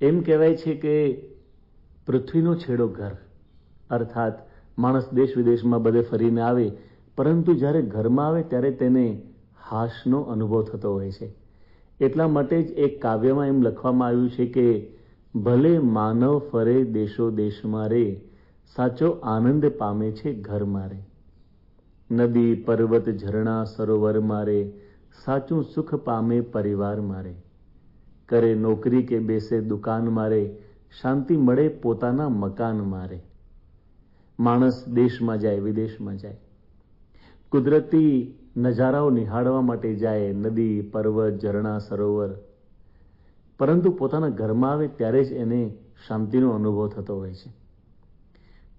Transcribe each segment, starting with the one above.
એમ કહેવાય છે કે પૃથ્વીનો છેડો ઘર. અર્થાત, માણસ દેશ વિદેશમાં બધે ફરીને આવે, પરંતુ જ્યારે ઘરમાં આવે ત્યારે તેને હાશનો અનુભવ થતો હોય છે. એટલા માટે જ એક કાવ્યમાં એમ લખવામાં આવ્યું છે કે, ભલે માનવ ફરે દેશો દેશમાં રે, સાચો આનંદ પામે છે ઘર મારે નદી, પર્વત, ઝરણા સરોવર મારે સાચું સુખ પામે પરિવાર મારે કરે, નોકરી કે બેસે, દુકાન મારે, શાંતિ મળે પોતાના મકાન મારે. માણસ દેશમાં જાય, વિદેશમાં જાય. કુદરતી નજારાઓ નિહાળવા માટે જાય, નદી, પર્વત, ઝરણા, સરોવર. પરંતુ પોતાના ઘરમાં આવે ત્યારે જ એને શાંતિનો અનુભવ થતો હોય છે.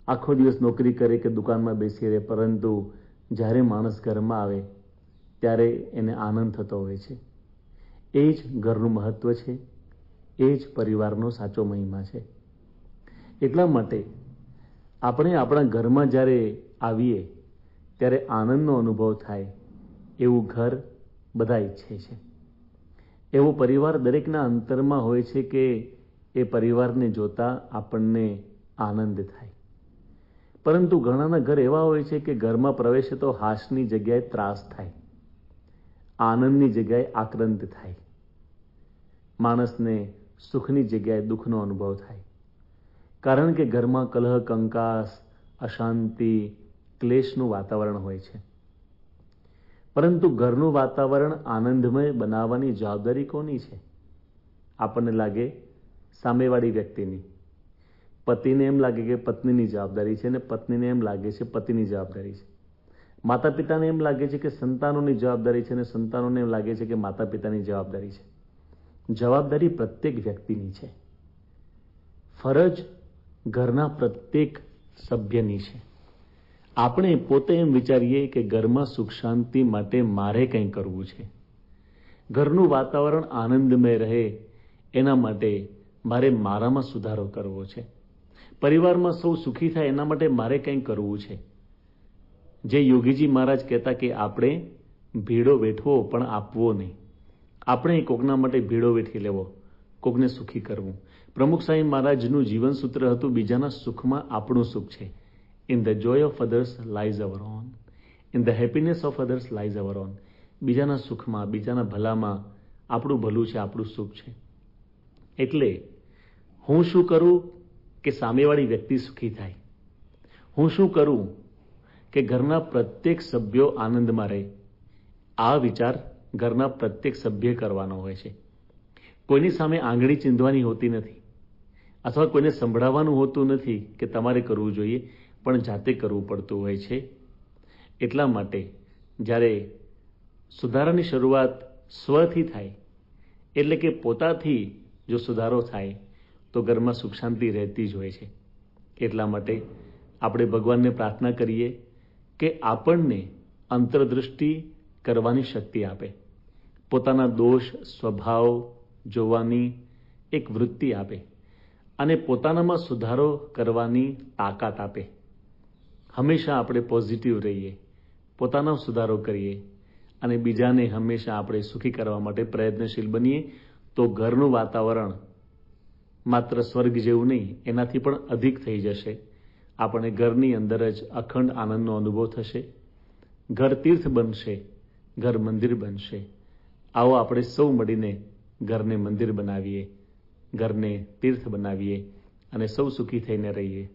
આખો દિવસ નોકરી કરે કે દુકાનમાં બેસી રહે, પરંતુ જ્યારે માણસ ઘરમાં આવે, ત્યારે એને આનંદ થતો હોય છે. એ જ ઘરનું મહત્વ છે, એ જ પરિવારનો સાચો મહિમા છે. એટલા માટે આપણે આપણા ઘરમાં જ્યારે આવીએ, ત્યારે આનંદનો અનુભવ થાય એવું ઘર બધા ઈચ્છે છે. એવો પરિવાર દરેકના અંતરમાં હોય છે કે એ પરિવારને જોતા આપણને આનંદ થાય. પરંતુ ઘણાના ઘર એવા હોય છે કે ઘરમાં પ્રવેશે તો હાશની જગ્યાએ ત્રાસ થાય. આનંદની જગ્યાએ આક્રંત થાય. માણસને સુખની જગ્યાએ દુઃખનો અનુભવ થાય. કારણ કે ઘરમાં કલહ, કંકાસ, અશાંતિ, ક્લેશનું વાતાવરણ હોય છે. પરંતુ ઘરનું વાતાવરણ આનંદમય બનાવવાની જવાબદારી કોની છે? આપણને લાગે સામેવાળી વ્યક્તિની. પતિને એમ લાગે કે પત્નીની જવાબદારી છે અને પત્નીને એમ લાગે છે પતિની જવાબદારી છે. માતા પિતાને એમ લાગે છે કે સંતાનોની જવાબદારી છે અને સંતાનોને એમ લાગે છે કે માતા પિતાની જવાબદારી છે. જવાબદારી પ્રત્યેક વ્યક્તિની છે. ફરજ ઘરના પ્રત્યેક સભ્યની છે. આપણે પોતે એમ વિચારીએ કે ઘરમાં સુખ શાંતિ માટે મારે કંઈ કરવું છે. ઘરનું વાતાવરણ આનંદમય રહે, એના માટે મારે મારામાં સુધારો કરવો છે. પરિવારમાં સૌ સુખી થાય, એના માટે મારે કંઈ કરવું છે. જે યોગીજી મહારાજ કહેતા કે આપણે ભીડો વેઠવો પણ આપવો નહીં. આપણે કોકના માટે ભીડો વેઠી લેવો, કોકને સુખી કરવું. પ્રમુખ સાહેબ મહારાજનું જીવન સૂત્ર હતું બીજાના સુખમાં આપણું સુખ છે. In the joy of others lies our own in the happiness of others lies our own બીજાના સુખમાં, બીજાના ભલામાં આપણું ભલું છે, આપણું સુખ છે. એટલે હું શું કરું કે સામેવાળી વ્યક્તિ સુખી થાય? હું શું કરું કે ઘરના પ્રત્યેક સભ્યો આનંદમાં રહે. આ વિચાર ઘરના પ્રત્યેક સભ્ય કરવાનો હોય છે. કોઈની સામે આંગળી ચીંધવાની હોતી નથી અથવા કોઈને સંભળાવવાનું હોતું નથી કે તમારે કરવું જોઈએ, પણ જાતે કરવું પડતું હોય છે. એટલા માટે જ્યારે સુધારાની શરૂઆત સ્વથી થાય, એટલે કે પોતાથી જો સુધારો થાય, તો ઘરમાં સુખ શાંતિ રહેતી જ હોય છે. એટલા માટે આપણે ભગવાનને પ્રાર્થના કરીએ કે આપણને અંતરદૃષ્ટિ કરવાની શક્તિ આપે. પોતાના દોષ, સ્વભાવ જોવાની એક વૃત્તિ આપે અને પોતાનામાં સુધારો કરવાની તાકાત આપે. હંમેશા આપણે પોઝિટિવ રહીએ, પોતાનો સુધારો કરીએ અને બીજાને હંમેશા આપણે સુખી કરવા માટે પ્રયત્નશીલ બનીએ તો ઘરનું વાતાવરણ માત્ર સ્વર્ગ જેવું નહીં, એનાથી પણ અધિક થઈ જશે. આપણે ઘરની અંદર જ અખંડ આનંદનો અનુભવ થશે. ઘર તીર્થ બનશે, ઘર મંદિર બનશે. આવો આપણે સૌ મળીને ઘરને મંદિર બનાવીએ, ઘરને તીર્થ બનાવીએ અને સૌ સુખી થઈને રહીએ.